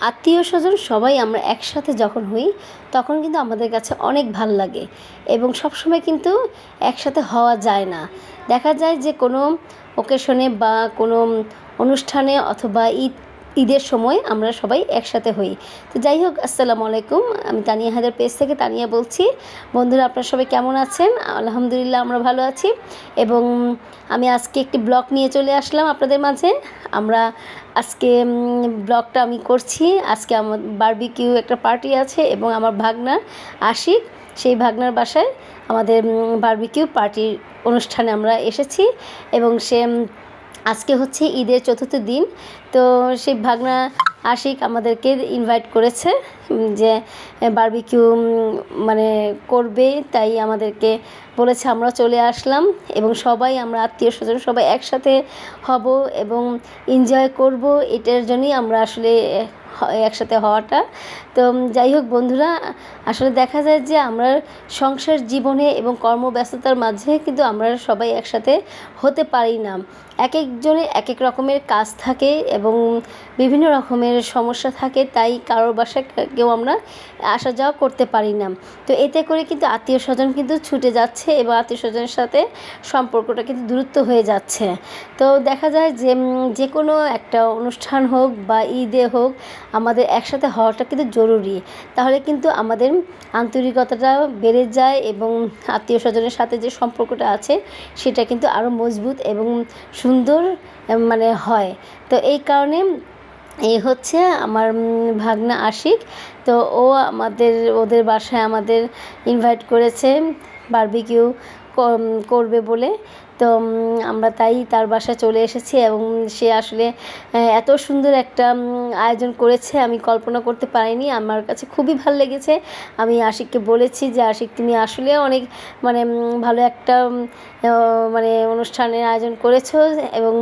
আত্মীয় স্বজন সবাই আমরা একসাথে যখন হই, তখন কিন্তু আমাদের কাছে অনেক ভালো লাগে। এবং সবসময় কিন্তু একসাথে হওয়া যায় না। দেখা যায় যে কোনো ওকেশনে বা কোনো অনুষ্ঠানে অথবা ঈদ ঈদের সময় আমরা সবাই একসাথে হই। তো যাই হোক, আসসালামু আলাইকুম। আমি তানিয়া হাজার পেজ থেকে তানিয়া বলছি। বন্ধুরা, আপনারা সবাই কেমন আছেন? আলহামদুলিল্লাহ, আমরা ভালো আছি। এবং আমি আজকে একটি ব্লগ নিয়ে চলে আসলাম আপনাদের মাঝে। আমরা আজকে ব্লগটা আমি করছি। আজকে আমার বারবিকিউ একটা পার্টি আছে এবং আমার ভাগনার আশিক। সেই ভাগনার বাসায় আমাদের বারবিকিউ পার্টির অনুষ্ঠানে আমরা এসেছি এবং সে আজকে হচ্ছে ঈদের চতুর্থ দিন, তো সেই ভাগনা আশিক আমাদেরকে ইনভাইট করেছে যে বারবিকিউ মানে করবে, তাই আমাদেরকে বলেছে আমরা চলে আসলাম এবং সবাই, আমরা আত্মীয় স্বজন সবাই একসাথে হব এবং এনজয় করব, এটার জন্যই আমরা আসলে একসাথে হওয়াটা। তো যাই হোক বন্ধুরা, আসলে দেখা যায় যে আমরা সংসার জীবনে এবং কর্মব্যস্ততার মাঝে কিন্তু আমরা সবাই একসাথে হতে পারি না। এক একজনের এক এক রকমের কাজ থাকে এবং বিভিন্ন রকমের সমস্যা থাকে, তাই কারোর বাসায় কেউ আমরা আসা যাওয়া করতে পারি না। তো এতে করে কিন্তু আত্মীয় স্বজন কিন্তু ছুটে যাচ্ছে এবং আত্মীয় স্বজনের সাথে সম্পর্কটা কিন্তু দূরত্ব হয়ে যাচ্ছে। তো দেখা যায় যে যে কোনো একটা অনুষ্ঠান হোক বা ঈদে হোক আমাদের একসাথে হওয়াটা কিন্তু জরুরি। তাহলে কিন্তু আমাদের আন্তরিকতাটা বেড়ে যায় এবং আত্মীয় স্বজনের সাথে যে সম্পর্কটা আছে, সেটা কিন্তু আরও মজবুত এবং সুন্দর মানে হয়। তো এই কারণে এই হচ্ছে আমার ভাগনা আশিক। তো ও আমাদের, ওদের বাসায় আমাদের ইনভাইট করেছে বারবিকিউ করবে বলে। তো আমরা তাই তার বাসায় চলে এসেছি এবং সে আসলে এত সুন্দর একটা আয়োজন করেছে, আমি কল্পনা করতে পারিনি। আমার কাছে খুবই ভালো লেগেছে। আমি আশিককে বলেছি যে, আশিক, তুমি আসলে অনেক মানে ভালো একটা মানে অনুষ্ঠানের আয়োজন করেছ এবং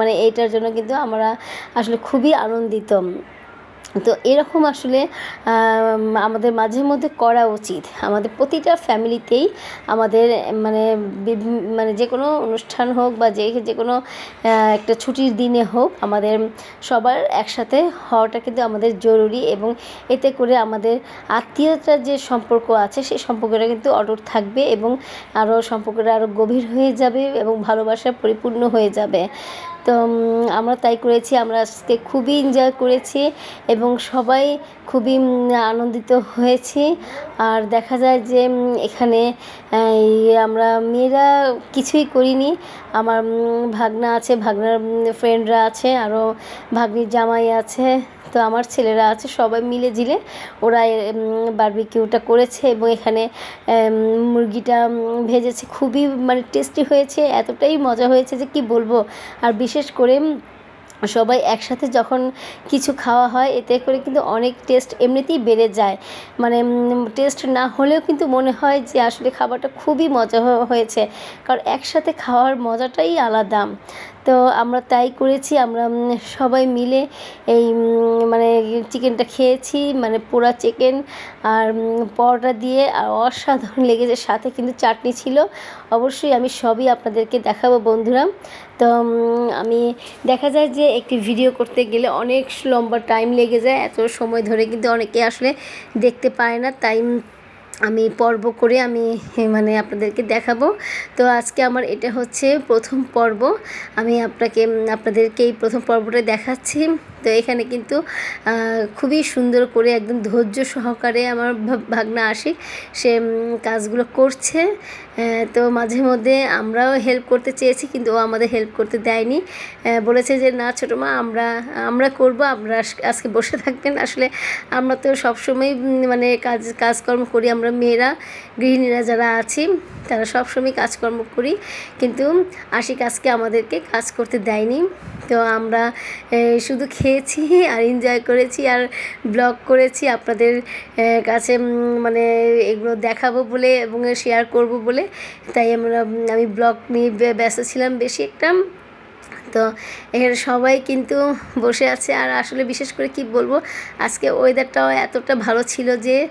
মানে এইটার জন্য কিন্তু আমরা আসলে খুবই আনন্দিত। তো এরকম আসলে আমাদের মাঝে মধ্যে করা উচিত। আমাদের প্রতিটা ফ্যামিলিতেই আমাদের মানে মানে যে কোনো অনুষ্ঠান হোক বা যে যে কোনো একটা ছুটির দিনে হোক, আমাদের সবার একসাথে হওয়াটা কিন্তু আমাদের জরুরি এবং এতে করে আমাদের আত্মীয়তার যে সম্পর্ক আছে সেই সম্পর্কটা কিন্তু অটুট থাকবে এবং আরও সম্পর্কটা আরও গভীর হয়ে যাবে এবং ভালোবাসা পরিপূর্ণ হয়ে যাবে। তো আমরা তাই করেছি, আমরা আজকে খুবই এনজয় করেছি এবং সবাই খুবই আনন্দিত হয়েছি। আর দেখা যায় যে এখানে আমরা মেয়েরা কিছুই করিনি। আমার ভাগনা আছে, ভাগনার ফ্রেন্ডরা আছে আরও ভাগ্নির জামাই আছে, তো আমার ছেলেরা আছে, সবাই মিলে জিলে ওরা বারবিকিউটা করেছে এবং এখানে মুরগিটা ভেজেছে। খুবই মানে টেস্টি হয়েছে, এতটাই মজা হয়েছে যে কি বলব? আর বিশেষ করে সবাই একসাথে যখন কিছু খাওয়া হয়, এতে করে কিন্তু অনেক টেস্ট এমনিতেই বেড়ে যায়। মানে টেস্ট না হলেও কিন্তু মনে হয় যে আসলে খাবারটা খুবই মজা হয়েছে। কারণ একসাথে খাওয়ার মজাটাই আলাদা। তো আমরা তাই করেছি, আমরা সবাই মিলে এই মানে চিকেনটা খেয়েছি মানে পোড়া চিকেন আর পরোটা দিয়ে, আর অসাধারণ লেগেছে। সাথে কিন্তু চাটনি ছিল। অবশ্যই আমি সবই আপনাদেরকে দেখাবো বন্ধুরা। তো আমি, দেখা যায় যে একটি ভিডিও করতে গেলে অনেক লম্বা টাইম লেগে যায়। এত সময় ধরে কিন্তু অনেকে আসলে দেখতে পায় না। তাই আমি পর্ব করে আমি মানে আপনাদেরকে দেখাবো। তো আজকে আমার এটা হচ্ছে প্রথম পর্ব। আমি আপনাকে, আপনাদেরকে এই প্রথম পর্বটা দেখাচ্ছি। তো এখানে কিন্তু খুবই সুন্দর করে একদম ধৈর্য সহকারে আমার ভাগনা আশিক, সে কাজগুলো করছে। তো মাঝে মধ্যে আমরাও হেল্প করতে চেয়েছি, কিন্তু ও আমাদের হেল্প করতে দেয়নি। বলেছে যে, না ছোটো মা, আমরা আমরা করব, আমরা আজ- আজকে বসে থাকবেন। আসলে আমরা তো সবসময় মানে কাজ, কাজকর্ম করি, আমরা মেয়েরা, গৃহিণীরা যারা আছি, তারা সবসময় কাজকর্ম করি। কিন্তু আশিক আজকে আমাদেরকে কাজ করতে দেয়নি। তো আমরা শুধু খেয়েছি আর এনজয় করেছি আর ব্লগ করেছি। আপনাদের কাছে মানে এগুলো দেখাবো বলে এবং শেয়ার করব বলে। তাই আমরা আমি ব্লগ নিয়ে ব্যস্ত ছিলাম বেশি একটা। তো এখানে সবাই কিন্তু বসে আছে। আর আসলে বিশেষ করে কি বলব, আজকে ওয়েদারটাও এতটা ভালো ছিল যে